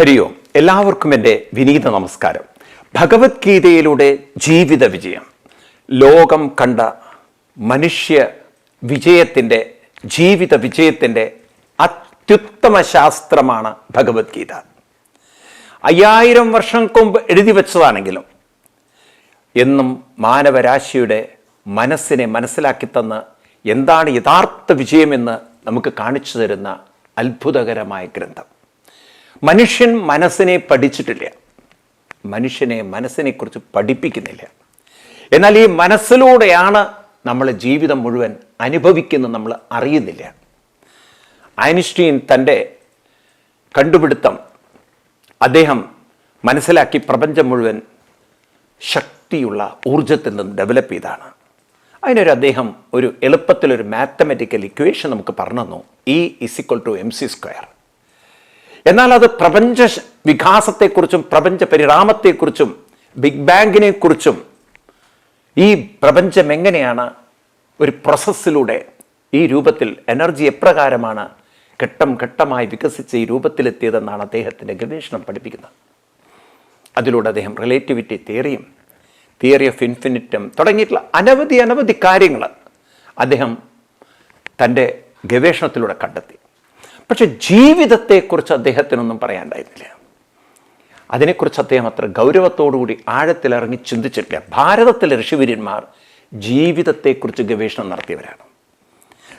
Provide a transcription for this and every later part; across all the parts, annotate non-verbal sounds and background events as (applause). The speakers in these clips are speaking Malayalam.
ഹരി ഓം എല്ലാവർക്കും എന്റെ വിനീത നമസ്കാരം. ഭഗവത്ഗീതയിലൂടെ ജീവിത വിജയം. ലോകം കണ്ട മനുഷ്യ വിജയത്തിന്റെ ജീവിത വിജയത്തിന്റെ അത്യുത്തമ ശാസ്ത്രമാണ് ഭഗവത്ഗീത. അയ്യായിരം വർഷം മുമ്പ് എഴുതി വെച്ചതാണെങ്കിലും എന്നും മാനവരാശിയുടെ മനസ്സിനെ മനസ്സിലാക്കി തന്ന് എന്താണ് യഥാർത്ഥ വിജയമെന്ന് നമുക്ക് കാണിച്ചു തരുന്ന അത്ഭുതകരമായ ഗ്രന്ഥം. മനുഷ്യൻ മനസ്സിനെ പഠിച്ചിട്ടില്ല. മനുഷ്യനെ മനസ്സിനെക്കുറിച്ച് പഠിപ്പിക്കുന്നില്ല. എന്നാൽ ഈ മനസ്സിലൂടെയാണ് നമ്മൾ ജീവിതം മുഴുവൻ അനുഭവിക്കുന്നത് നമ്മൾ അറിയുന്നില്ല. ഐൻസ്റ്റീൻ തന്റെ കണ്ടുപിടുത്തം അദ്ദേഹം മനസ്സിലാക്കി പ്രപഞ്ചം മുഴുവൻ ശക്തിയുള്ള ഊർജത്തിൽ നിന്നും ഡെവലപ്പ് ചെയ്താണ്. അതിനൊരു അദ്ദേഹം ഒരു എളുപ്പത്തിലൊരു മാത്തമെറ്റിക്കൽ ഇക്വേഷൻ നമുക്ക് പറഞ്ഞു തന്നു. E is equal to M C square എന്നാൽ അത് പ്രപഞ്ച വികാസത്തെക്കുറിച്ചും പ്രപഞ്ച പരിണാമത്തെക്കുറിച്ചും ബിഗ് ബാങ്കിനെ കുറിച്ചും ഈ പ്രപഞ്ചം എങ്ങനെയാണ് ഒരു പ്രോസസ്സിലൂടെ ഈ രൂപത്തിൽ എനർജി എപ്രകാരമാണ് ഘട്ടം ഘട്ടമായി വികസിച്ച് ഈ രൂപത്തിലെത്തിയതെന്നാണ് അദ്ദേഹത്തിന്റെ ഗവേഷണം പഠിപ്പിക്കുന്നത്. അതിലൂടെ അദ്ദേഹം റിലേറ്റിവിറ്റി തിയറിയും തിയറി ഓഫ് ഇൻഫിനിറ്റും തുടങ്ങിയിട്ടുള്ള അനവധി അനവധി കാര്യങ്ങൾ അദ്ദേഹം തന്റെ ഗവേഷണത്തിലൂടെ കണ്ടെത്തി. പക്ഷെ ജീവിതത്തെക്കുറിച്ച് അദ്ദേഹത്തിനൊന്നും പറയാണ്ടായിരുന്നില്ല. അതിനെക്കുറിച്ച് അദ്ദേഹം അത്ര ഗൗരവത്തോടുകൂടി ആഴത്തിലിറങ്ങി ചിന്തിച്ചിട്ടില്ല. ഭാരതത്തിലെ ഋഷിവര്യന്മാർ ജീവിതത്തെക്കുറിച്ച് ഗവേഷണം നടത്തിയവരാണ്.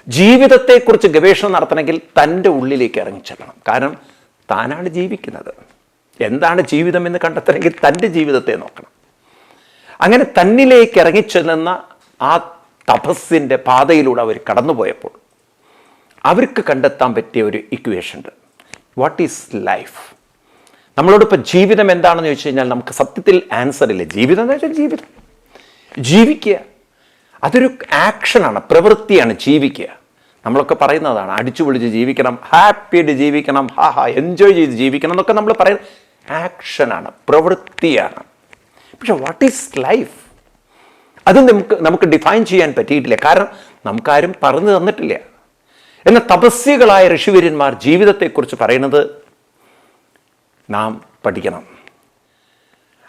ജീവിതത്തെക്കുറിച്ച് ഗവേഷണം നടത്തണമെങ്കിൽ തന്റെ ഉള്ളിലേക്ക് ഇറങ്ങിച്ചെല്ലണം കാരണം താനാണ് ജീവിക്കുന്നത്. എന്താണ് ജീവിതം എന്ന് കണ്ടെത്തണമെങ്കിൽ തന്റെ ജീവിതത്തെ നോക്കണം. അങ്ങനെ തന്നിലേക്ക് ഇറങ്ങിച്ചെല്ലുന്ന ആ തപസ്സിന്റെ പാതയിലൂടെ അവർ കടന്നുപോയപ്പോൾ അവർക്ക് കണ്ടെത്താൻ പറ്റിയ ഒരു ഇക്വേഷൻ ഉണ്ട്. വാട്ട് ഈസ് ലൈഫ് നമ്മളോടിപ്പോൾ ജീവിതം എന്താണെന്ന് ചോദിച്ചു കഴിഞ്ഞാൽ നമുക്ക് സത്യത്തിൽ ആൻസർ ഇല്ല. ജീവിതം എന്ന് വെച്ചാൽ ജീവിതം. ജീവിക്കുക. അതൊരു ആക്ഷനാണ് പ്രവൃത്തിയാണ് ജീവിക്കുക. നമ്മളൊക്കെ പറയുന്നതാണ് അടിച്ചു പൊളിച്ച് ജീവിക്കണം ഹാപ്പിയായിട്ട് ജീവിക്കണം ഹാ ഹാ എൻജോയ് ചെയ്ത് ജീവിക്കണം എന്നൊക്കെ നമ്മൾ പറയുന്നത് ആക്ഷനാണ് പ്രവൃത്തിയാണ്. പക്ഷെ വാട്ട് ഈസ് ലൈഫ് അത് നമുക്ക് നമുക്ക് ഡിഫൈൻ ചെയ്യാൻ പറ്റിയിട്ടില്ല. കാരണം നമുക്കാരും പറഞ്ഞു തന്നിട്ടില്ല. എന്നാൽ തപസ്യകളായ ഋഷിവര്യന്മാർ ജീവിതത്തെക്കുറിച്ച് പറയുന്നത് നാം പഠിക്കണം.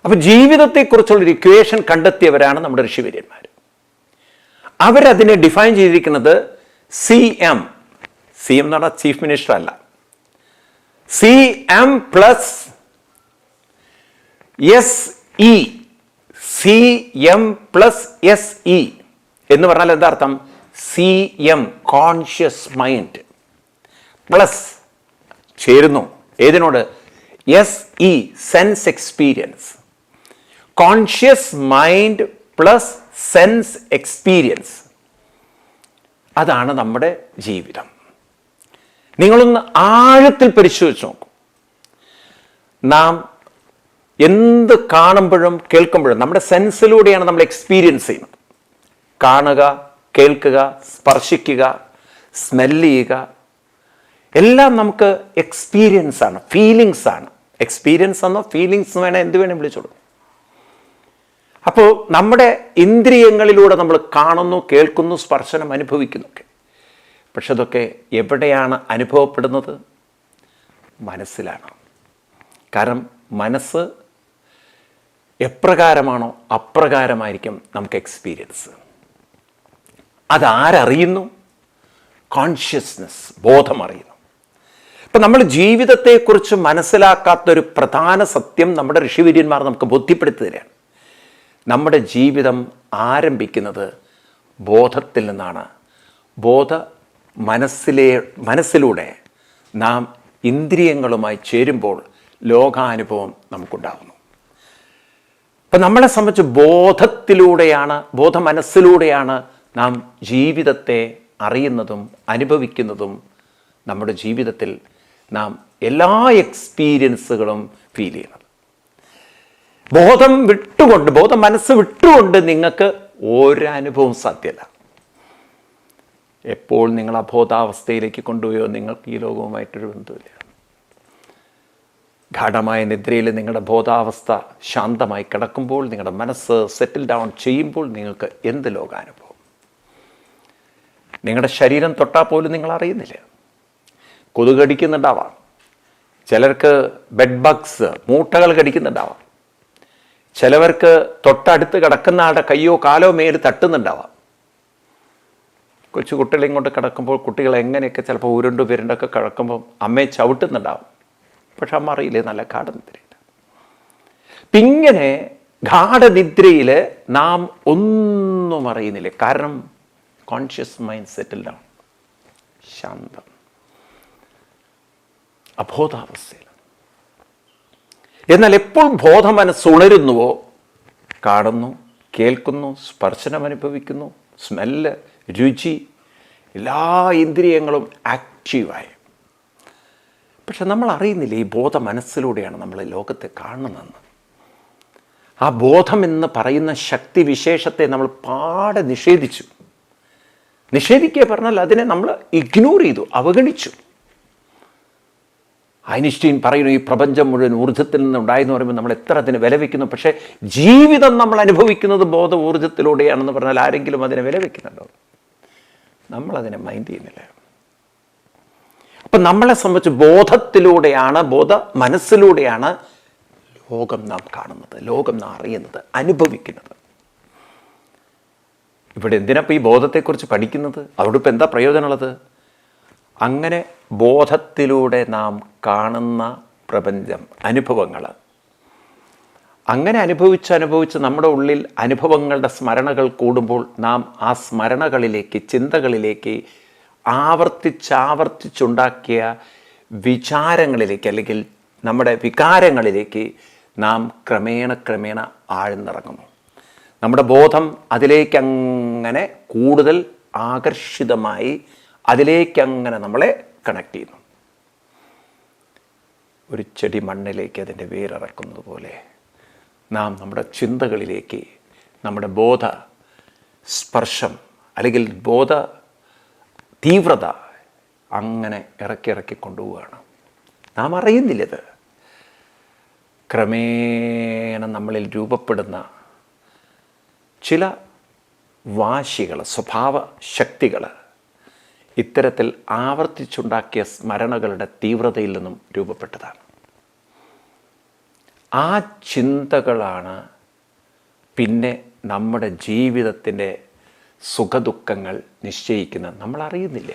അപ്പൊ ജീവിതത്തെക്കുറിച്ചുള്ളൊരു ഇക്വേഷൻ കണ്ടെത്തിയവരാണ് നമ്മുടെ ഋഷിവര്യന്മാർ അവരതിനെ ഡിഫൈൻ ചെയ്തിരിക്കുന്നത് സി എം സി എം എന്ന് പറഞ്ഞാൽ ചീഫ് മിനിസ്റ്റർ അല്ല. C M plus S E C M plus S E എന്ന് പറഞ്ഞാൽ എന്താ അർത്ഥം? C M conscious mind plus ചേരുന്നു. ഏതിനോട്? S E sense experience conscious mind plus sense experience അതാണ് നമ്മുടെ ജീവിതം. നിങ്ങളൊന്ന് ആഴത്തിൽ പരിശോധിച്ച് നോക്കൂ. നാം എന്ത് കാണുമ്പോഴും കേൾക്കുമ്പോഴും നമ്മുടെ സെൻസിലൂടെയാണ് നമ്മൾ എക്സ്പീരിയൻസ് ചെയ്യുന്നത്. കാണുക കേൾക്കുക സ്പർശിക്കുക സ്മെൽ ചെയ്യുക. എല്ലാം നമുക്ക് എക്സ്പീരിയൻസ് ആണ് ഫീലിങ്സ് ആണ്. എക്സ്പീരിയൻസ് എന്നോ ഫീലിങ്സ് വേണേൽ എന്ത് വേണേൽ വിളിച്ചോളൂ അപ്പോൾ നമ്മുടെ ഇന്ദ്രിയങ്ങളിലൂടെ നമ്മൾ കാണുന്നു കേൾക്കുന്നു സ്പർശനം അനുഭവിക്കുന്നു ഒക്കെ പക്ഷെ അതൊക്കെ എവിടെയാണ് അനുഭവപ്പെടുന്നത്? മനസ്സിലാണ്. കാരണം മനസ്സ് എപ്രകാരമാണോ അപ്രകാരമായിരിക്കും നമുക്ക് എക്സ്പീരിയൻസ് അതാരറിയുന്നു? കോൺഷ്യസ്നെസ് ബോധം അറിയുന്നു ഇപ്പം നമ്മൾ ജീവിതത്തെക്കുറിച്ച് മനസ്സിലാക്കാത്തൊരു പ്രധാന സത്യം നമ്മുടെ ഋഷിവര്യന്മാർ നമുക്ക് ബോധ്യപ്പെടുത്തി തരാണ് നമ്മുടെ ജീവിതം ആരംഭിക്കുന്നത് ബോധത്തിൽ നിന്നാണ്. ബോധ മനസ്സിലെ മനസ്സിലൂടെ നാം ഇന്ദ്രിയങ്ങളുമായി ചേരുമ്പോൾ ലോകാനുഭവം നമുക്കുണ്ടാകുന്നു അപ്പം നമ്മളെ സംബന്ധിച്ച് ബോധത്തിലൂടെയാണ് ബോധ മനസ്സിലൂടെയാണ് നാം ജീവിതത്തെ അറിയുന്നതും അനുഭവിക്കുന്നതും നമ്മുടെ ജീവിതത്തിൽ നാം എല്ലാ എക്സ്പീരിയൻസുകളും ഫീൽ ചെയ്യണം. ബോധം വിട്ടുകൊണ്ട് ബോധം മനസ്സ് വിട്ടുകൊണ്ട് നിങ്ങൾക്ക് ഒരനുഭവം സാധ്യമല്ല എപ്പോൾ നിങ്ങൾ അബോധാവസ്ഥയിലേക്ക് കൊണ്ടുപോയോ നിങ്ങൾക്ക് ഈ ലോകവുമായിട്ടൊരു ബന്ധമില്ല ഗാഠമായ നിദ്രയിൽ നിങ്ങളുടെ ബോധാവസ്ഥ ശാന്തമായി കിടക്കുമ്പോൾ നിങ്ങളുടെ മനസ്സ് സെറ്റിൽ ഡൗൺ ചെയ്യുമ്പോൾ നിങ്ങൾക്ക് എന്ത് ലോകാനുഭവം? നിങ്ങളുടെ ശരീരം തൊട്ടാൽ പോലും നിങ്ങൾ അറിയുന്നില്ല. കൊതുക് കടിക്കുന്നുണ്ടാവാം ചിലർക്ക് ബെഡ് ബഗ്സ് മൂട്ടകൾ കടിക്കുന്നുണ്ടാവാം. ചിലവർക്ക് തൊട്ടടുത്ത് കിടക്കുന്ന ആളുടെ കയ്യോ കാലോ മേൽ തട്ടുന്നുണ്ടാവാം. കൊച്ചു കുട്ടികളെ ഇങ്ങോട്ട് കിടക്കുമ്പോൾ കുട്ടികൾ എങ്ങനെയൊക്കെ ചിലപ്പോൾ ഉരുണ്ടു പേരുണ്ടൊക്കെ കിടക്കുമ്പോൾ അമ്മയെ ചവിട്ടുന്നുണ്ടാവും. പക്ഷെ അമ്മ അറിയില്ലേ നല്ല ഗാഠനിദ്രയില്ല. അപ്പം ഇങ്ങനെ ഗാഠനിദ്രയിൽ നാം ഒന്നും അറിയുന്നില്ല. കാരണം കോൺഷ്യസ് മൈൻഡ് സെറ്റിൽഡാണ് ശാന്തം. അബോധാവസ്ഥയിൽ. എന്നാൽ എപ്പോൾ ബോധ മനസ്സ് ഉണരുന്നുവോ? കാണുന്നു കേൾക്കുന്നു സ്പർശനം അനുഭവിക്കുന്നു സ്മെല്ല് രുചി എല്ലാ ഇന്ദ്രിയങ്ങളും ആക്റ്റീവായി. പക്ഷെ നമ്മൾ അറിയുന്നില്ല ഈ ബോധ മനസ്സിലൂടെയാണ് നമ്മൾ ലോകത്തെ കാണുന്നതെന്ന്. ആ ബോധം എന്ന് പറയുന്ന ശക്തി വിശേഷത്തെ നമ്മൾ പാടെ നിഷേധിച്ചു. നിഷേധിക്കുക പറഞ്ഞാൽ അതിനെ നമ്മൾ ഇഗ്നോർ ചെയ്തു അവഗണിച്ചു. ഐൻസ്റ്റീൻ പറയുന്നു ഈ പ്രപഞ്ചം മുഴുവൻ ഊർജത്തിൽ നിന്ന് ഉണ്ടായെന്ന് പറയുമ്പോൾ നമ്മൾ എത്ര അതിന് വില വയ്ക്കുന്നു പക്ഷേ ജീവിതം നമ്മൾ അനുഭവിക്കുന്നത് ബോധ ഊർജത്തിലൂടെയാണെന്ന് പറഞ്ഞാൽ ആരെങ്കിലും അതിനെ വില വയ്ക്കുന്നുണ്ടോ നമ്മളതിനെ മൈൻഡ് ചെയ്യുന്നില്ല. അപ്പം നമ്മളെ സംബന്ധിച്ച് ബോധത്തിലൂടെയാണ് ബോധ മനസ്സിലൂടെയാണ് ലോകം നാം കാണുന്നത് ലോകം നാം അറിയുന്നത് അനുഭവിക്കുന്നത്. ഇവിടെ എന്തിനപ്പോൾ ഈ ബോധത്തെക്കുറിച്ച് പഠിക്കുന്നത്? അവിടെ ഇപ്പം എന്താ പ്രയോജനമുള്ളത്? അങ്ങനെ ബോധത്തിലൂടെ നാം കാണുന്ന പ്രപഞ്ചം അനുഭവങ്ങൾ അങ്ങനെ അനുഭവിച്ച് അനുഭവിച്ച് നമ്മുടെ ഉള്ളിൽ അനുഭവങ്ങളുടെ സ്മരണകൾ കൂടുമ്പോൾ നാം ആ സ്മരണകളിലേക്ക് ചിന്തകളിലേക്ക് ആവർത്തിച്ചാവർത്തിച്ചുണ്ടാക്കിയ വിചാരങ്ങളിലേക്ക് അല്ലെങ്കിൽ നമ്മുടെ വികാരങ്ങളിലേക്ക് നാം ക്രമേണ ക്രമേണ ആഴ്ന്നിറങ്ങുന്നു. നമ്മുടെ ബോധം അതിലേക്കങ്ങനെ കൂടുതൽ ആകർഷിതമായി അതിലേക്കങ്ങനെ നമ്മളെ കണക്ട് ചെയ്യുന്നു. ഒരു ചെടി മണ്ണിലേക്ക് അതിന്റെ വേരിറക്കുന്നത് പോലെ നാം നമ്മുടെ ചിന്തകളിലേക്ക് നമ്മുടെ ബോധ സ്പർശം അല്ലെങ്കിൽ ബോധ തീവ്രത അങ്ങനെ ഇറക്കി ഇറക്കി കൊണ്ടുപോവുകയാണ്. നാം അറിയുന്നില്ലത്. ക്രമേണ നമ്മളിൽ രൂപപ്പെടുന്ന ചില വാശികൾ സ്വഭാവ ശക്തികൾ ഇത്തരത്തിൽ ആവർത്തിച്ചുണ്ടാക്കിയ സ്മരണകളുടെ തീവ്രതയിൽ നിന്നും രൂപപ്പെട്ടതാണ്. ആ ചിന്തകളാണ് പിന്നെ നമ്മുടെ ജീവിതത്തിന്റെ സുഖദുഃഖങ്ങൾ നിശ്ചയിക്കുന്നത്. നമ്മൾ അറിയുന്നില്ല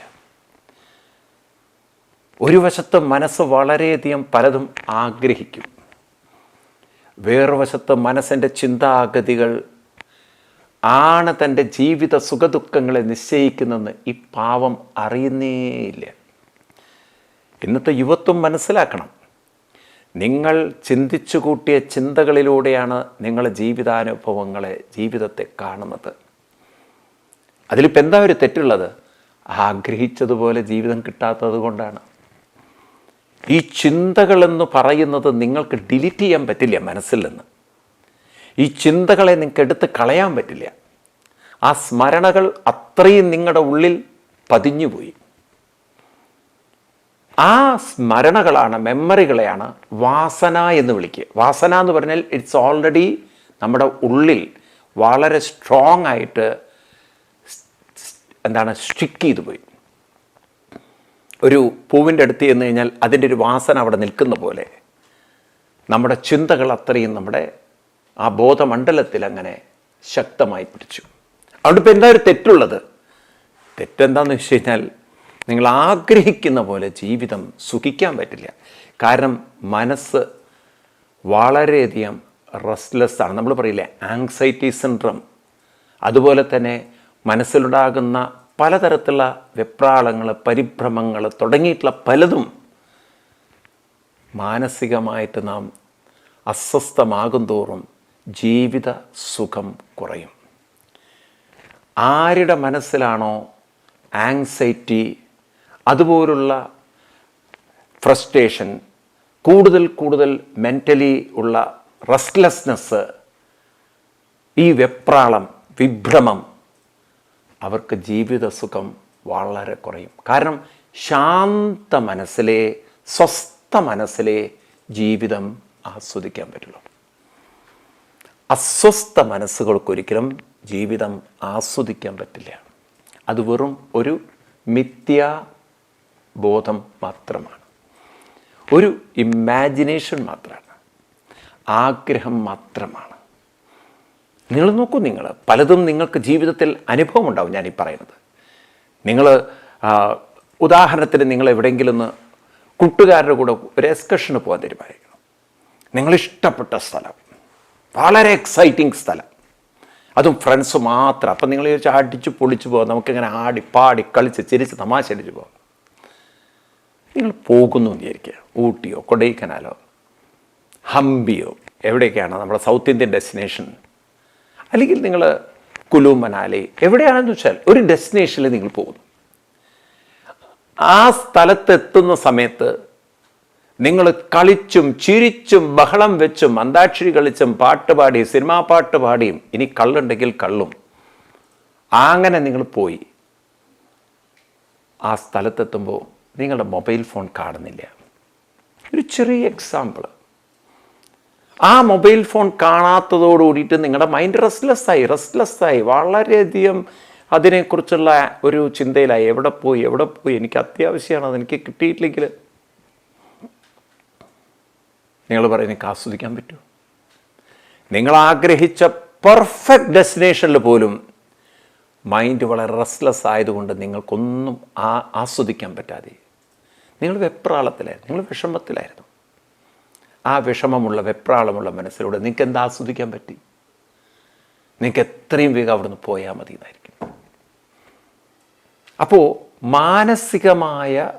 ഒരു വശത്ത് മനസ്സ് വളരെയധികം പലതും ആഗ്രഹിക്കും. വേറൊരു വശത്ത് മനസ്സിന്റെ ചിന്താഗതികൾ ആണ് തന്റെ ജീവിത സുഖദുഃഖങ്ങളെ നിശ്ചയിക്കുന്നതെന്ന് ഈ പാവം അറിയുന്നേയില്ല. ഇന്നത്തെ യുവത്വം മനസ്സിലാക്കണം. നിങ്ങൾ ചിന്തിച്ചു കൂട്ടിയ ചിന്തകളിലൂടെയാണ് നിങ്ങളെ ജീവിതാനുഭവങ്ങളെ ജീവിതത്തെ കാണുന്നത്. അതിലിപ്പോൾ എന്താ ഒരു തെറ്റുള്ളത്? ആഗ്രഹിച്ചതുപോലെ ജീവിതം കിട്ടാത്തത് കൊണ്ടാണ്. ഈ ചിന്തകളെന്ന് പറയുന്നത് നിങ്ങൾക്ക് ഡിലീറ്റ് ചെയ്യാൻ പറ്റില്ല മനസ്സിൽ നിന്ന്. ഈ ചിന്തകളെ നിങ്ങൾക്ക് എടുത്ത് കളയാൻ പറ്റില്ല. ആ സ്മരണകൾ അത്രയും നിങ്ങളുടെ ഉള്ളിൽ പതിഞ്ഞുപോയി. ആ സ്മരണകളാണ് മെമ്മറികളെയാണ് വാസന എന്ന് വിളിക്കുക. വാസന എന്ന് പറഞ്ഞാൽ ഇറ്റ്സ് ഓൾറെഡി നമ്മുടെ ഉള്ളിൽ വളരെ സ്ട്രോങ് ആയിട്ട് എന്താണ് സ്റ്റിക്ക് ചെയ്തു പോയി ഒരു പൂവിന്റെ അടുത്ത് ചെന്ന് കഴിഞ്ഞാൽ അതിന്റെ ഒരു വാസന അവിടെ നിൽക്കുന്ന പോലെ നമ്മുടെ ചിന്തകൾ അത്രയും നമ്മുടെ ആ ബോധമണ്ഡലത്തിൽ അങ്ങനെ ശക്തമായി പിടിച്ചു. അതുകൊണ്ട് ഇപ്പം എന്താ ഒരു തെറ്റുള്ളത്? തെറ്റെന്താന്ന് വെച്ച് കഴിഞ്ഞാൽ നിങ്ങൾ ആഗ്രഹിക്കുന്ന പോലെ ജീവിതം സുഖിക്കാൻ പറ്റില്ല. കാരണം മനസ്സ് വളരെയധികം റെസ്റ്റ്ലെസ് ആണ്. നമ്മൾ പറയില്ലേ ആങ്സൈറ്റി സിൻഡ്രം അതുപോലെ തന്നെ മനസ്സിലുണ്ടാകുന്ന പലതരത്തിലുള്ള വെപ്രാളങ്ങൾ പരിഭ്രമങ്ങൾ തുടങ്ങിയിട്ടുള്ള പലതും മാനസികമായിട്ട് നാം അസ്വസ്ഥമാകും തോറും ജീവിത സുഖം കുറയും. ആരുടെ മനസ്സിലാണോ ആങ്സൈറ്റി അതുപോലുള്ള ഫ്രസ്ട്രേഷൻ കൂടുതൽ കൂടുതൽ മെന്റലി ഉള്ള റെസ്റ്റ്ലെസ്നെസ് ഈ വെപ്രാളം വിഭ്രമം അവർക്ക് ജീവിത സുഖം വളരെ കുറയും. കാരണം ശാന്ത മനസ്സിലെ സ്വസ്ഥ മനസ്സിലെ ജീവിതം ആസ്വദിക്കാൻ പറ്റുള്ളൂ. അസ്വസ്ഥ മനസ്സുകൾക്കൊരിക്കലും ജീവിതം ആസ്വദിക്കാൻ പറ്റില്ല. അത് വെറും ഒരു മിഥ്യാ ബോധം മാത്രമാണ്. ഒരു ഇമാജിനേഷൻ മാത്രമാണ്. ആഗ്രഹം മാത്രമാണ്. നിങ്ങൾ നോക്കൂ നിങ്ങൾ പലതും നിങ്ങൾക്ക് ജീവിതത്തിൽ അനുഭവം ഉണ്ടാവും ഞാൻ ഈ പറയുന്നത്. നിങ്ങൾ ഉദാഹരണത്തിന് നിങ്ങൾ എവിടെയെങ്കിലും ഒന്ന് കൂട്ടുകാരുടെ കൂടെ ഒരു എക്സ്കർഷന് പോകാൻ തീരുമാനിക്കണം നിങ്ങളിഷ്ടപ്പെട്ട സ്ഥലം. വളരെ എക്സൈറ്റിംഗ് സ്ഥലം. അതും ഫ്രണ്ട്സ് മാത്രം. അപ്പം നിങ്ങൾ ചോദിച്ചാൽ അടിച്ച് പൊളിച്ച് പോകാം. നമുക്കിങ്ങനെ ആടി പാടി കളിച്ച് ചിരിച്ച് തമാശ അടിച്ച് പോകാം. നിങ്ങൾ പോകുന്നു വിചാരിക്കുക. ഊട്ടിയോ കൊടൈക്കനാലോ ഹംപിയോ എവിടെയൊക്കെയാണ് നമ്മുടെ സൗത്ത് ഇന്ത്യൻ ഡെസ്റ്റിനേഷൻ അല്ലെങ്കിൽ നിങ്ങൾ കുലു മനാലി എവിടെയാണെന്ന് വെച്ചാൽ ഒരു ഡെസ്റ്റിനേഷനിൽ നിങ്ങൾ പോകുന്നു. ആ സ്ഥലത്തെത്തുന്ന സമയത്ത് നിങ്ങൾ കളിച്ചും ചിരിച്ചും ബഹളം വെച്ചും അന്താക്ഷരി കളിച്ചും പാട്ടുപാടി സിനിമാ പാട്ട് പാടിയും ഇനി കള്ളുണ്ടെങ്കിൽ കള്ളും. അങ്ങനെ നിങ്ങൾ പോയി. ആ സ്ഥലത്തെത്തുമ്പോൾ നിങ്ങളുടെ മൊബൈൽ ഫോൺ കാണുന്നില്ല. ഒരു ചെറിയ എക്സാമ്പിൾ ആ മൊബൈൽ ഫോൺ കാണാത്തതോട് കൂടിയിട്ട് നിങ്ങളുടെ മൈൻഡ് റെസ്റ്റ്ലെസ്സായി റെസ്റ്റ്ലെസ്സായി വളരെയധികം അതിനെക്കുറിച്ചുള്ള ഒരു ചിന്തയിലായി. എവിടെ പോയി എവിടെ പോയി? എനിക്ക് അത്യാവശ്യമാണ് അതെനിക്ക് കിട്ടിയിട്ടില്ലെങ്കിൽ നിങ്ങൾ പറയുന്നത് ആസ്വദിക്കാൻ പറ്റുമോ? നിങ്ങൾ ആഗ്രഹിച്ച പെർഫെക്റ്റ് ഡെസ്റ്റിനേഷനിൽ പോലും മൈൻഡ് വളരെ റെസ്റ്റ്ലെസ് ആയതുകൊണ്ട് നിങ്ങൾക്കൊന്നും ആ ആസ്വദിക്കാൻ പറ്റാതെ. നിങ്ങൾ വെപ്രാളത്തിലായിരുന്നു നിങ്ങൾ വിഷമത്തിലായിരുന്നു. ആ വിഷമമുള്ള വെപ്രാളമുള്ള മനസ്സിലൂടെ നിങ്ങൾക്ക് എന്താ ആസ്വദിക്കാൻ പറ്റി? നിങ്ങൾക്ക് എത്രയും വേഗം അവിടുന്ന് പോയാൽ മതി എന്നായിരിക്കും അപ്പോൾ മാനസികമായ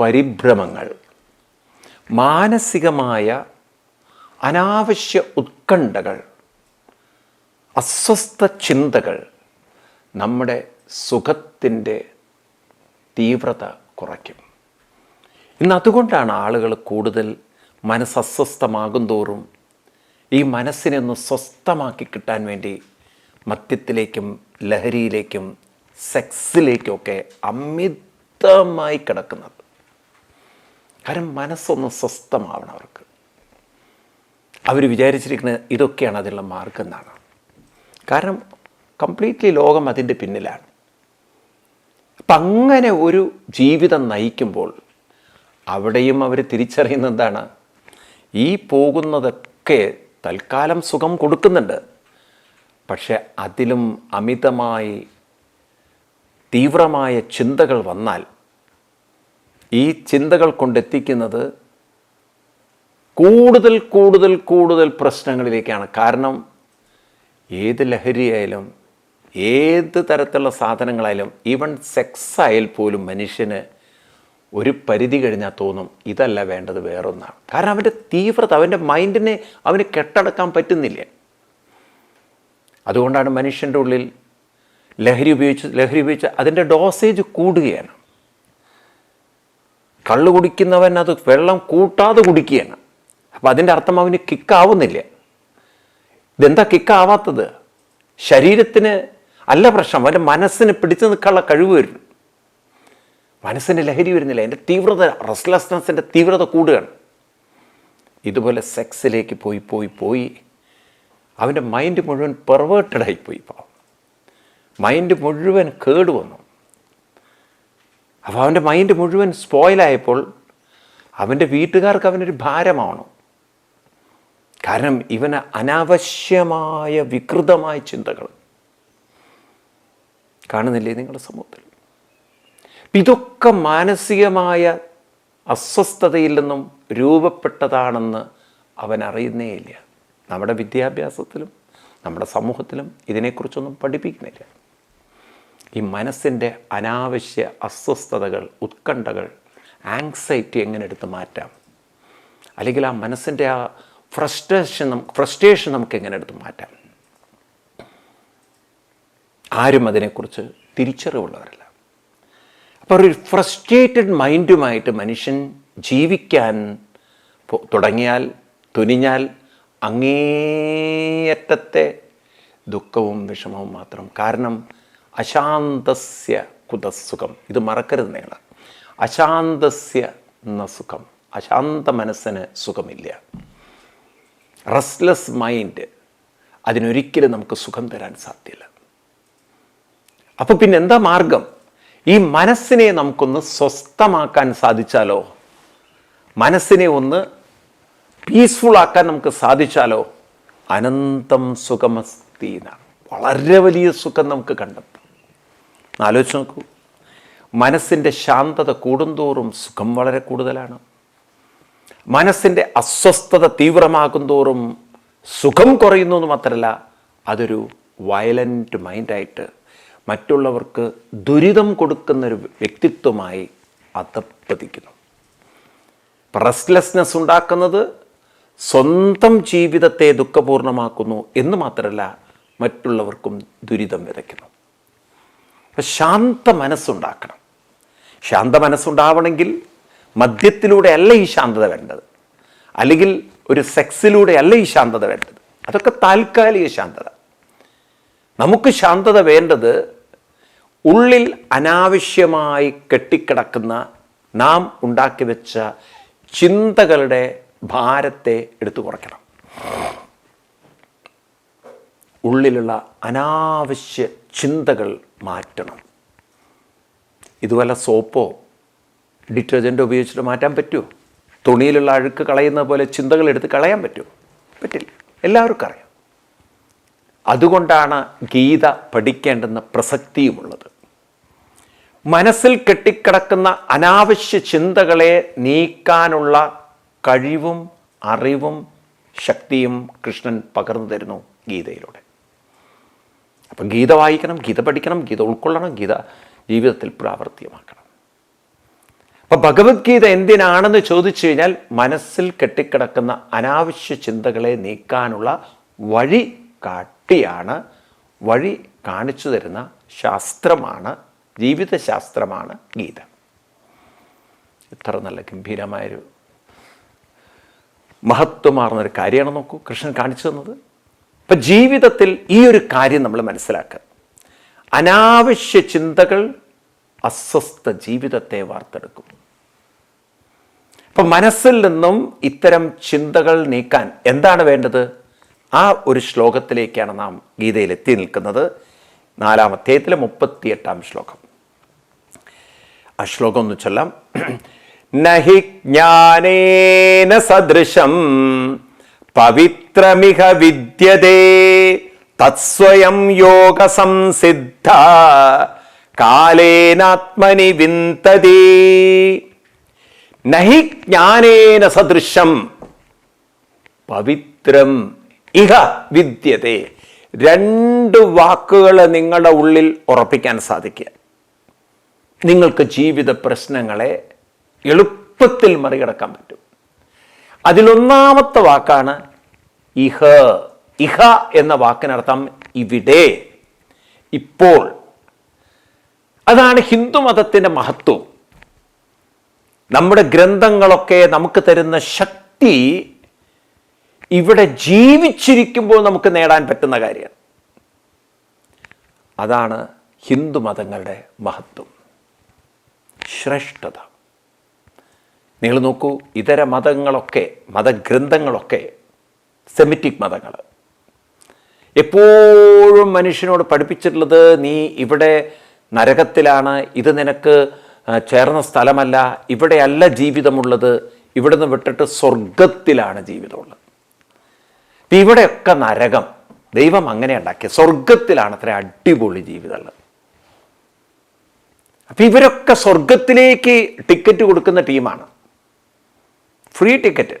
പരിഭ്രമങ്ങൾ മാനസികമായ അനാവശ്യ ഉത്കണ്ഠകൾ അസ്വസ്ഥ ചിന്തകൾ നമ്മുടെ സുഖത്തിന്റെ തീവ്രത കുറയ്ക്കും. ഇന്ന് അതുകൊണ്ടാണ് ആളുകൾ കൂടുതൽ മനസ്സ് അസ്വസ്ഥമാകും തോറും ഈ മനസ്സിനെ ഒന്ന് സ്വസ്ഥമാക്കി കിട്ടാൻ വേണ്ടി മദ്യത്തിലേക്കും ലഹരിയിലേക്കും സെക്സിലേക്കുമൊക്കെ അമിതമായി കിടക്കുന്നത്. കാരണം മനസ്സൊന്ന് സ്വസ്ഥമാവണം അവർക്ക്. അവർ വിചാരിച്ചിരിക്കുന്നത് ഇതൊക്കെയാണ് അതിനുള്ള മാർഗം എന്നാണ്. കാരണം കംപ്ലീറ്റ്ലി ലോകം അതിന്റെ പിന്നിലാണ്. അപ്പം അങ്ങനെ ഒരു ജീവിതം നയിക്കുമ്പോൾ അവിടെയും അവർ തിരിച്ചറിയുന്ന എന്താണ് ഈ പോകുന്നതൊക്കെ തൽക്കാലം സുഖം കൊടുക്കുന്നുണ്ട്. പക്ഷെ അതിലും അമിതമായി തീവ്രമായ ചിന്തകൾ വന്നാൽ ഈ ചിന്തകൾ കൊണ്ടെത്തിക്കുന്നത് കൂടുതൽ കൂടുതൽ കൂടുതൽ പ്രശ്നങ്ങളിലേക്കാണ്. കാരണം ഏത് ലഹരിയായാലും ഏത് തരത്തിലുള്ള സാധനങ്ങളായാലും ഈവൻ സെക്സ് ആയാൽ പോലും മനുഷ്യന് ഒരു പരിധി കഴിഞ്ഞാൽ തോന്നും ഇതല്ല വേണ്ടത് വേറൊന്നാണ്. കാരണം അവന്റെ തീവ്രത അവന്റെ മൈൻഡിനെ അവന് കെട്ടടക്കാൻ പറ്റുന്നില്ല. അതുകൊണ്ടാണ് മനുഷ്യന്റെ ഉള്ളിൽ ലഹരി ഉപയോഗിച്ച് ലഹരി ഉപയോഗിച്ച് അതിന്റെ ഡോസേജ് കൂടുകയാണ്. കള്ള് കുടിക്കുന്നവൻ അത് വെള്ളം കൂട്ടാതെ കുടിക്കുകയാണ്. അപ്പം അതിന്റെ അർത്ഥം അവന് കിക്കാവുന്നില്ല. ഇതെന്താ കിക്കാവാത്തത്? ശരീരത്തിന് അല്ല പ്രശ്നം. അവന്റെ മനസ്സിന് പിടിച്ചു നിൽക്കാനുള്ള കഴിവ് വരും മനസ്സിന് ലഹരി വരുന്നില്ല. എന്റെ തീവ്രത റെസ്ലെസ്നെസ്സിന്റെ തീവ്രത കൂടുകയാണ്. ഇതുപോലെ സെക്സിലേക്ക് പോയി പോയി പോയി അവന്റെ മൈൻഡ് മുഴുവൻ പെർവേർട്ടഡായി പോയി പാവം മൈൻഡ് മുഴുവൻ കേട് വന്നു അപ്പോൾ അവന്റെ മൈൻഡ് മുഴുവൻ സ്പോയിലായപ്പോൾ അവന്റെ വീട്ടുകാർക്ക് അവനൊരു ഭാരമാണ് കാരണം ഇവന് അനാവശ്യമായ വികൃതമായ ചിന്തകൾ. കാണുന്നില്ലേ നിങ്ങളുടെ സമൂഹത്തിൽ? ഇതൊക്കെ മാനസികമായ അസ്വസ്ഥതയിൽ നിന്നും രൂപപ്പെട്ടതാണെന്ന് അവൻ അറിയുന്നേയില്ല നമ്മുടെ വിദ്യാഭ്യാസത്തിലും നമ്മുടെ സമൂഹത്തിലും ഇതിനെക്കുറിച്ചൊന്നും പഠിപ്പിക്കുന്നില്ല. ഈ മനസ്സിന്റെ അനാവശ്യ അസ്വസ്ഥതകൾ ഉത്കണ്ഠകൾ ആങ്സൈറ്റി എങ്ങനെ എടുത്ത് മാറ്റാം? അല്ലെങ്കിൽ ആ മനസ്സിന്റെ ആ ഫ്രസ്ട്രേഷൻ നമുക്ക് ഫ്രസ്ട്രേഷൻ നമുക്ക് എങ്ങനെ എടുത്ത് മാറ്റാം? ആരും അതിനെക്കുറിച്ച് തിരിച്ചറിവുള്ളവരല്ല. അപ്പോൾ ഒരു ഫ്രസ്ട്രേറ്റഡ് മൈൻഡുമായിട്ട് മനുഷ്യൻ ജീവിക്കാൻ തുടങ്ങിയാൽ തുനിഞ്ഞാൽ അങ്ങേയറ്റത്തെ ദുഃഖവും വിഷമവും മാത്രം. കാരണം അശാന്തസ്യ കുതസുഖം ഇത് മറക്കരുത് നിങ്ങൾ. അശാന്തസ്യ എന്ന സുഖം. അശാന്ത മനസ്സിന് സുഖമില്ല. റെസ്റ്റ്ലെസ് മൈൻഡ് അതിനൊരിക്കലും നമുക്ക് സുഖം തരാൻ സാധ്യല്ല. അപ്പോൾ പിന്നെ എന്താ മാർഗം? ഈ മനസ്സിനെ നമുക്കൊന്ന് സ്വസ്ഥമാക്കാൻ സാധിച്ചാലോ? മനസ്സിനെ ഒന്ന് പീസ്ഫുൾ ആക്കാൻ നമുക്ക് സാധിച്ചാലോ? അനന്തം സുഖമസ്തീന വളരെ വലിയ സുഖം നമുക്ക് കണ്ടെത്താം. ആലോചിച്ച് നോക്കൂ. മനസ്സിന്റെ ശാന്തത കൂടുന്തോറും സുഖം വളരെ കൂടുതലാണ്. മനസ്സിന്റെ അസ്വസ്ഥത തീവ്രമാകും തോറും സുഖം കുറയുന്നു എന്ന് മാത്രമല്ല അതൊരു വയലന്റ് മൈൻഡായിട്ട് മറ്റുള്ളവർക്ക് ദുരിതം കൊടുക്കുന്നൊരു വ്യക്തിത്വമായി അധപ്പതിക്കുന്നു റെസ്റ്റ്ലെസ്നെസ് ഉണ്ടാക്കുന്നത് സ്വന്തം ജീവിതത്തെ ദുഃഖപൂർണമാക്കുന്നു എന്ന് മാത്രമല്ല മറ്റുള്ളവർക്കും ദുരിതം വിതയ്ക്കുന്നു. അപ്പം ശാന്ത മനസ്സുണ്ടാക്കണം. ശാന്ത മനസ്സുണ്ടാവണമെങ്കിൽ മദ്യത്തിലൂടെ അല്ല ഈ ശാന്തത വേണ്ടത്. അല്ലെങ്കിൽ ഒരു സെക്സിലൂടെ അല്ല ഈ ശാന്തത വേണ്ടത്. അതൊക്കെ താൽക്കാലിക ശാന്തത. നമുക്ക് ശാന്തത വേണ്ടത് ഉള്ളിൽ അനാവശ്യമായി കെട്ടിക്കിടക്കുന്ന നാം ഉണ്ടാക്കി വെച്ച ചിന്തകളുടെ ഭാരത്തെ എടുത്തു കുറയ്ക്കണം. ഉള്ളിലുള്ള അനാവശ്യ ചിന്തകൾ മാറ്റണം. ഇതുപോലെ സോപ്പോ ഡിറ്റർജന്റോ ഉപയോഗിച്ചിട്ട് മാറ്റാൻ പറ്റുമോ തുണിയിലുള്ള അഴുക്ക് കളയുന്ന പോലെ ചിന്തകൾ എടുത്ത് കളയാൻ പറ്റുമോ പറ്റില്ല. എല്ലാവർക്കും അറിയാം. അതുകൊണ്ടാണ് ഗീത പഠിക്കേണ്ടെന്ന പ്രസക്തിയുമുള്ളത്. മനസ്സിൽ കെട്ടിക്കിടക്കുന്ന അനാവശ്യ ചിന്തകളെ നീക്കാനുള്ള കഴിവും അറിവും ശക്തിയും കൃഷ്ണൻ പകർന്നു തരുന്നു ഗീതയിലൂടെ. അപ്പം ഗീത വായിക്കണം ഗീത പഠിക്കണം ഗീത ഉൾക്കൊള്ളണം ഗീത ജീവിതത്തിൽ പ്രാവർത്തികമാക്കണം. അപ്പം ഭഗവത്ഗീത എന്തിനാണെന്ന് ചോദിച്ചു കഴിഞ്ഞാൽ മനസ്സിൽ കെട്ടിക്കിടക്കുന്ന അനാവശ്യ ചിന്തകളെ നീക്കാനുള്ള വഴി കാട്ടിയാണ് വഴി കാണിച്ചു തരുന്ന ശാസ്ത്രമാണ് ജീവിതശാസ്ത്രമാണ് ഗീത. ഇത്ര നല്ല ഗംഭീരമായൊരു മഹത്വമാർന്നൊരു കാര്യമാണ് നോക്കൂ. കൃഷ്ണൻ കാണിച്ചു തന്നത്. അപ്പം ജീവിതത്തിൽ ഈ ഒരു കാര്യം നമ്മൾ മനസ്സിലാക്കുക. അനാവശ്യ ചിന്തകൾ അസ്വസ്ഥ ജീവിതത്തെ വാർത്തെടുക്കും. അപ്പം മനസ്സിൽ നിന്നും ഇത്തരം ചിന്തകൾ നീക്കാൻ എന്താണ് വേണ്ടത്? ആ ഒരു ശ്ലോകത്തിലേക്കാണ് നാം ഗീതയിൽ എത്തി നിൽക്കുന്നത്. നാലാം അധ്യായത്തിലെ മുപ്പത്തിയെട്ടാം ശ്ലോകം. ആ ശ്ലോകം ഒന്ന് ചൊല്ലാം. (clears throat) നഹി ജ്ഞാനേന സദൃശം പവിത്രമിഹ വിദ്യതേ. തത്സ്വയം യോഗ സംസിദ്ധ കാലേനാത്മനി വിന്തതി. നഹി ജ്ഞാനേന സദൃശം. പവിത്രം ഇഹ വിദ്യതേ. രണ്ട് വാക്കുകൾ നിങ്ങളുടെ ഉള്ളിൽ ഉറപ്പിക്കാൻ സാധിക്കുക. നിങ്ങൾക്ക് ജീവിത പ്രശ്നങ്ങളെ എളുപ്പത്തിൽ മറികടക്കാൻ പറ്റും. അതിലൊന്നാമത്തെ വാക്കാണ് ഇഹ. ഇഹ എന്ന വാക്കിനർത്ഥം ഇവിടെ ഇപ്പോൾ. അതാണ് ഹിന്ദു മതത്തിന്റെ മഹത്വം. നമ്മുടെ ഗ്രന്ഥങ്ങളൊക്കെ നമുക്ക് തരുന്ന ശക്തി ഇവിടെ ജീവിച്ചിരിക്കുമ്പോൾ നമുക്ക് നേടാൻ പറ്റുന്ന കാര്യമാണ്. അതാണ് ഹിന്ദു മതങ്ങളുടെ മഹത്വം. ശ്രേഷ്ഠത. നിങ്ങൾ നോക്കൂ ഇതര മതങ്ങളൊക്കെ മതഗ്രന്ഥങ്ങളൊക്കെ സെമിറ്റിക് മതങ്ങൾ. എപ്പോഴും മനുഷ്യനോട് പഠിപ്പിച്ചിട്ടുള്ളത് നീ ഇവിടെ നരകത്തിലാണ് ഇത് നിനക്ക് ചേർന്ന സ്ഥലമല്ല ഇവിടെയല്ല ജീവിതമുള്ളത് ഇവിടെ നിന്ന് വിട്ടിട്ട് സ്വർഗത്തിലാണ് ജീവിതമുള്ളത്. അപ്പം ഇവിടെയൊക്കെ നരകം ദൈവം അങ്ങനെ ഉണ്ടാക്കിയ സ്വർഗത്തിലാണ് അത്ര അടിപൊളി ജീവിതമുള്ളത്. അപ്പം ഇവരൊക്കെ സ്വർഗത്തിലേക്ക് ടിക്കറ്റ് കൊടുക്കുന്ന ടീമാണ്. Free ticket.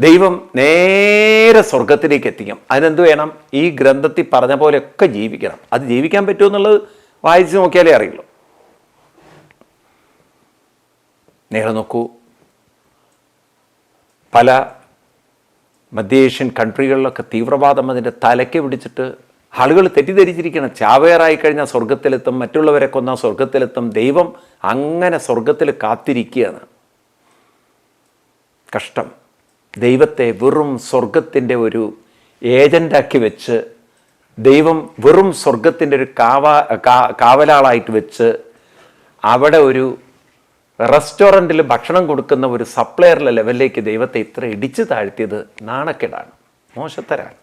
ദൈവം നേരെ സ്വർഗത്തിലേക്ക് എത്തിക്കും. അതിനെന്ത് വേണം? ഈ ഗ്രന്ഥത്തിൽ പറഞ്ഞ പോലെയൊക്കെ ജീവിക്കണം. അത് ജീവിക്കാൻ പറ്റുമെന്നുള്ളത് വായിച്ച് നോക്കിയാലേ അറിയുള്ളൂ. നിങ്ങൾ നോക്കൂ. പല മധ്യേഷ്യൻ കൺട്രികളിലൊക്കെ തീവ്രവാദം അതിന്റെ തലയ്ക്ക് പിടിച്ചിട്ട് ആളുകൾ തെറ്റിദ്ധരിച്ചിരിക്കണം ചാവേറായി കഴിഞ്ഞാൽ സ്വർഗത്തിലെത്തും മറ്റുള്ളവരെ കൊന്നാൽ സ്വർഗത്തിലെത്തും ദൈവം അങ്ങനെ സ്വർഗത്തിൽ കാത്തിരിക്കുകയാണ്. കഷ്ടം. ദൈവത്തെ വെറും സ്വർഗത്തിന്റെ ഒരു ഏജന്റാക്കി വെച്ച് ദൈവം വെറും സ്വർഗത്തിന്റെ ഒരു കാവാ കാവലാളായിട്ട് വെച്ച് അവിടെ ഒരു റെസ്റ്റോറന്റിൽ ഭക്ഷണം കൊടുക്കുന്ന ഒരു സപ്ലയറിലെ ലെവലിലേക്ക് ദൈവത്തെ ഇത്ര ഇടിച്ചു താഴ്ത്തിയത് നാണക്കേടാണ്. മോശത്തരാണ്.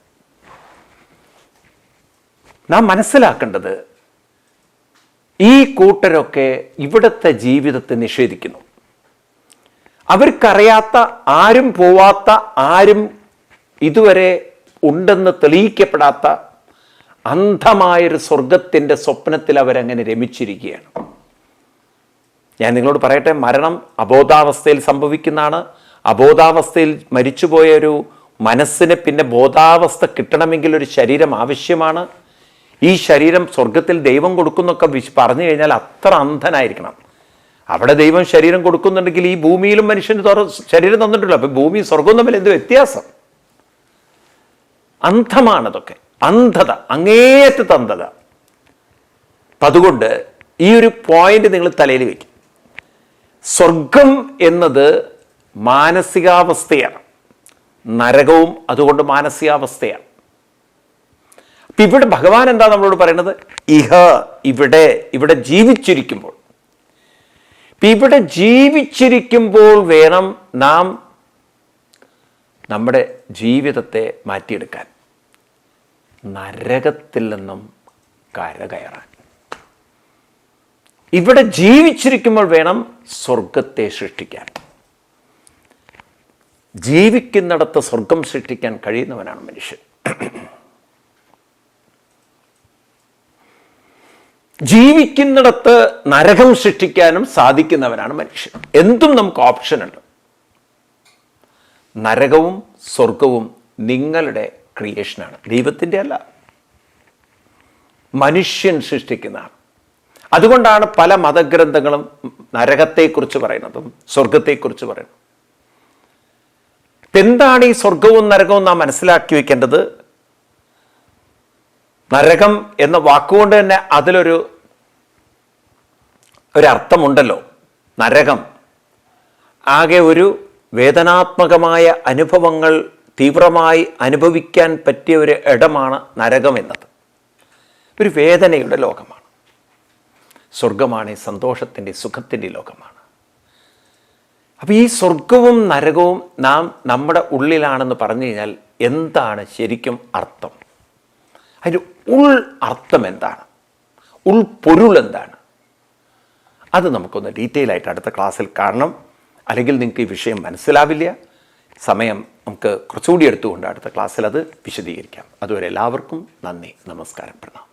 നാം മനസ്സിലാക്കേണ്ടത് ഈ കൂട്ടരൊക്കെ ഇവിടുത്തെ ജീവിതത്തെ നിഷേധിക്കുന്നു. അവർക്കറിയാത്ത ആരും പോവാത്ത ആരും ഇതുവരെ ഉണ്ടെന്ന് തെളിയിക്കപ്പെടാത്ത അന്ധമായൊരു സ്വർഗത്തിന്റെ സ്വപ്നത്തിൽ അവരങ്ങനെ രമിച്ചിരിക്കുകയാണ്. ഞാൻ നിങ്ങളോട് പറയട്ടെ മരണം അബോധാവസ്ഥയിൽ സംഭവിക്കുന്നതാണ്. അബോധാവസ്ഥയിൽ മരിച്ചുപോയ ഒരു മനസ്സിന് പിന്നെ ബോധാവസ്ഥ കിട്ടണമെങ്കിൽ ഒരു ശരീരം ആവശ്യമാണ്. ഈ ശരീരം സ്വർഗത്തിൽ ദൈവം കൊടുക്കുന്നൊക്കെ പറഞ്ഞു കഴിഞ്ഞാൽ അത്ര അന്ധനായിരിക്കണം. അവിടെ ദൈവം ശരീരം കൊടുക്കുന്നുണ്ടെങ്കിൽ ഈ ഭൂമിയിലും മനുഷ്യന് ശരീരം തന്നിട്ടില്ല അപ്പം ഭൂമി സ്വർഗവും തമ്മിൽ എന്ത് വ്യത്യാസം? അന്ധമാണതൊക്കെ. അന്ധത അങ്ങേയറ്റത്തെ അന്ധത. അപ്പം അതുകൊണ്ട് ഈ ഒരു പോയിന്റ് നിങ്ങൾ തലയിൽ വയ്ക്കും. സ്വർഗം എന്നത് മാനസികാവസ്ഥയാണ്. നരകവും അതുകൊണ്ട് മാനസികാവസ്ഥയാണ്. അപ്പൊ ഇവിടെ ഭഗവാൻ എന്താ നമ്മളോട് പറയുന്നത് ഇഹ ഇവിടെ ഇവിടെ ജീവിച്ചിരിക്കുമ്പോൾ ഇവിടെ ജീവിച്ചിരിക്കുമ്പോൾ വേണം നാം നമ്മുടെ ജീവിതത്തെ മാറ്റിയെടുക്കാൻ. നരകത്തിൽ നിന്നും കരകയറാൻ. ഇവിടെ ജീവിച്ചിരിക്കുമ്പോൾ വേണം സ്വർഗത്തെ സൃഷ്ടിക്കാൻ. ജീവിക്കുന്നിടത്ത് സ്വർഗം സൃഷ്ടിക്കാൻ കഴിയുന്നവനാണ് മനുഷ്യൻ. ജീവിക്കുന്നിടത്ത് നരകം സൃഷ്ടിക്കാനും സാധിക്കുന്നവരാണ് മനുഷ്യൻ. എന്തും നമുക്ക് ഓപ്ഷനുണ്ട് നരകവും സ്വർഗവും നിങ്ങളുടെ ക്രിയേഷനാണ് ദൈവത്തിന്റെ അല്ല. മനുഷ്യൻ സൃഷ്ടിക്കുന്നതാണ് അതുകൊണ്ടാണ് പല മതഗ്രന്ഥങ്ങളും നരകത്തെക്കുറിച്ച് പറയുന്നതും സ്വർഗത്തെക്കുറിച്ച് പറയുന്നത്. എന്താണ് ഈ സ്വർഗവും നരകവും നാം മനസ്സിലാക്കി വെക്കേണ്ടത്? നരകം എന്ന വാക്കുകൊണ്ട് തന്നെ അതിലൊരു ഒരർത്ഥമുണ്ടല്ലോ. നരകം. ആകെ ഒരു വേദനാത്മകമായ അനുഭവങ്ങൾ തീവ്രമായി അനുഭവിക്കാൻ പറ്റിയ ഒരു ഇടമാണ് നരകം എന്നത്. ഒരു വേദനയുടെ ലോകമാണ്. സ്വർഗമാണ് സന്തോഷത്തിന്റെ സുഖത്തിന്റെ ലോകമാണ്. അപ്പോൾ ഈ സ്വർഗവും നരകവും നാം നമ്മുടെ ഉള്ളിലാണെന്ന് പറഞ്ഞു കഴിഞ്ഞാൽ എന്താണ് ശരിക്കും അർത്ഥം? അതിന്റെ ഉൾ അർത്ഥം എന്താണ്? ഉൾപൊരുൾ എന്താണ്? അത് നമുക്കൊന്ന് ഡീറ്റെയിൽ ആയിട്ട് അടുത്ത ക്ലാസ്സിൽ കാണണം. അല്ലെങ്കിൽ നിങ്ങൾക്ക് ഈ വിഷയം മനസ്സിലാവില്ല. സമയം നമുക്ക് കുറച്ചുകൂടി എടുത്തുകൊണ്ട് അടുത്ത ക്ലാസ്സിൽ അത് വിശദീകരിക്കാം. അതുവരെ എല്ലാവർക്കും നന്ദി. നമസ്കാരം. പ്രണാം